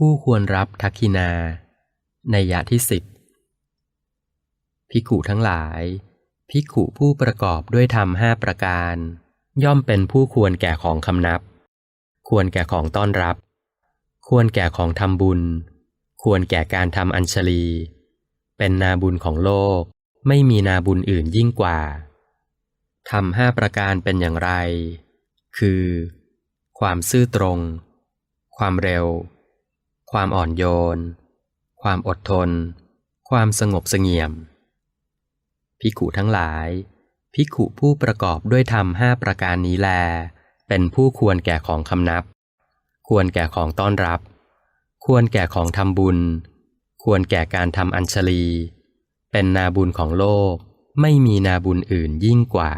ผู้ควรรับทักขินา ในยะที่สิบภิกขุทั้งหลายภิกขุผู้ประกอบด้วยธรรมห้าประการ ย่อมเป็นผู้ควรแก่ของคำนับ ควรแก่ของต้อนรับ ควรแก่ของทำบุญ ควรแก่การทำอัญชลี เป็นนาบุญของโลก ไม่มีนาบุญอื่นยิ่งกว่าทำห้าประการเป็นอย่างไร คือ ความซื่อตรง ความเร็ว ความอ่อนโยน ความอดทน ความสงบเสงี่ยมภิขุทั้งหลายภิขุผู้ประกอบด้วยธรรมห้าประการนี้แล เป็นผู้ควรแก่ของคำนับ ควรแก่ของต้อนรับ ควรแก่ของทำบุญ ควรแก่การทำอัญชลี เป็นนาบุญของโลก ไม่มีนาบุญอื่นยิ่งกว่า